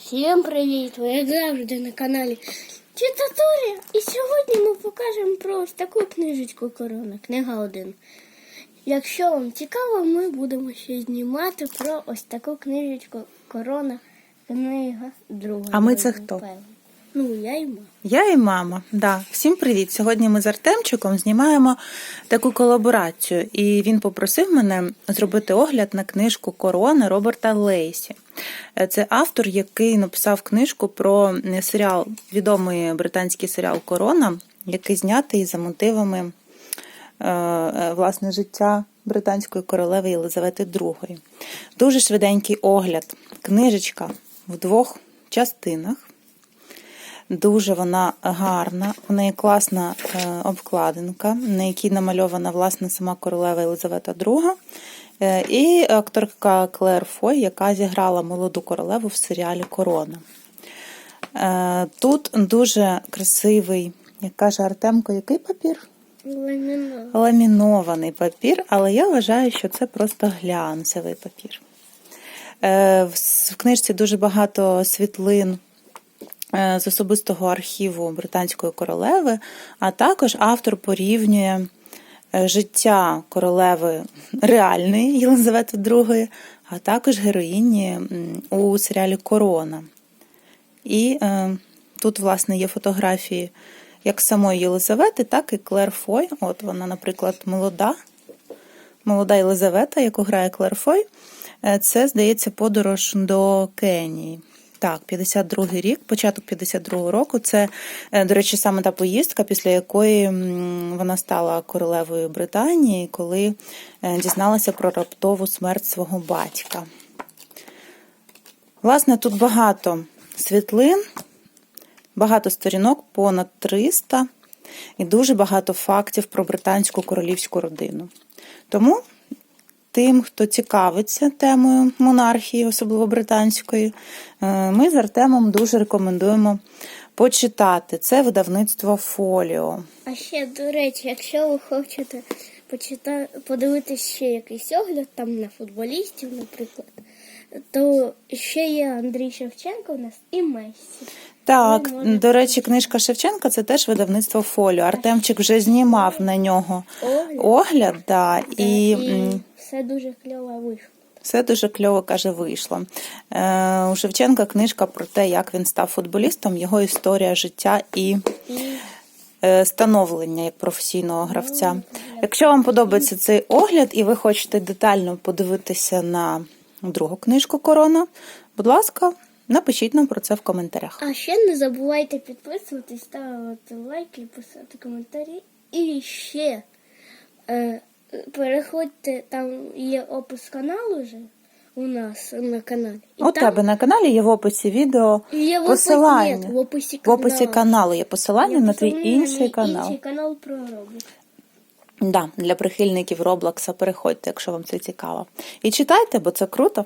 Всім привіт! Ви як завжди на каналі Читаторія. І сьогодні ми покажемо про ось таку книжечку Корона, книга 1. Якщо вам цікаво, ми будемо ще знімати про ось таку книжечку Корона, книга 2. А ми це хто? Ну, я і мама. Я і мама. Да. Всім привіт! Сьогодні ми з Артемчиком знімаємо таку колаборацію, і він попросив мене зробити огляд на книжку Корона Роберта Лейсі. Е, Це автор, який написав книжку про е, серіал, відомий британський серіал Корона, який знятий за мотивами е, власне життя британської королеви Єлизавети II. Дуже швиденький огляд. Книжечка в двох частинах. Дуже вона гарна. У неї класна е, обкладинка, на якій намальована власне сама королева Єлизавета II. Е, і акторка Клер Фой, яка зіграла молоду королеву в серіалі Корона. Е, Тут дуже красивий, як каже Артемко, який папір? Ламіно. Ламінований папір, але я вважаю, що це просто глянцевий папір. В в книжці дуже багато світлин з особистого архіву британської королеви, а також автор порівнює е, життя королеви реальної Єлизавети II, а також героїні у серіалі Корона. І е, тут, власне, є фотографії як самої Єлизавети, так і Клер Фой. От вона, наприклад, молода, молода Єлизавета, яку грає Клер Фой. Е, Це, здається, подорож до Кенії. Так, 52-й рік, початок 52-го року. Це, е, до речі, саме та поїздка, після якої вона стала королевою Британії, коли е, дізналася про раптову смерть свого батька. Власне, тут багато світлин, багато сторінок, понад 300, і дуже багато фактів про британську королівську родину. Тому тим, хто цікавиться темою монархії, особливо британської, е, ми з Артемом дуже рекомендуємо почитати. Це видавництво Фоліо. А ще, до речі, якщо ви хочете почитати, подивитися ще якийсь огляд там на футболістів, наприклад, то ще є Андрій Шевченко у нас і Мессі. Так, Ви можете- до речі, книжка Шевченка це теж видавництво Фоліо. Артемчик вже знімав на нього Огляд. огляд, да, і. І все дуже кльово вийшло. Все дуже кльово, каже, вийшло. Е, у Шевченка книжка про те, як він став футболістом, його історія життя і І е, становлення як професійного гравця. Якщо вам подобається цей огляд і ви хочете детально подивитися на другу книжку Корона, будь ласка, напишіть нам про це в коментарях. А ще не забувайте підписуватись, ставити лайки, писати коментарі. І ще е, переходьте, там є опис каналу вже у нас на каналі. І У там тебе на каналі є в описі відео є в описі- посилання. ні, в описі В описі каналу є посилання Є на твій інший канал. Інший канал про Roblox. Да, для прихильників Роблокса переходьте, якщо вам це цікаво. І читайте, бо це круто.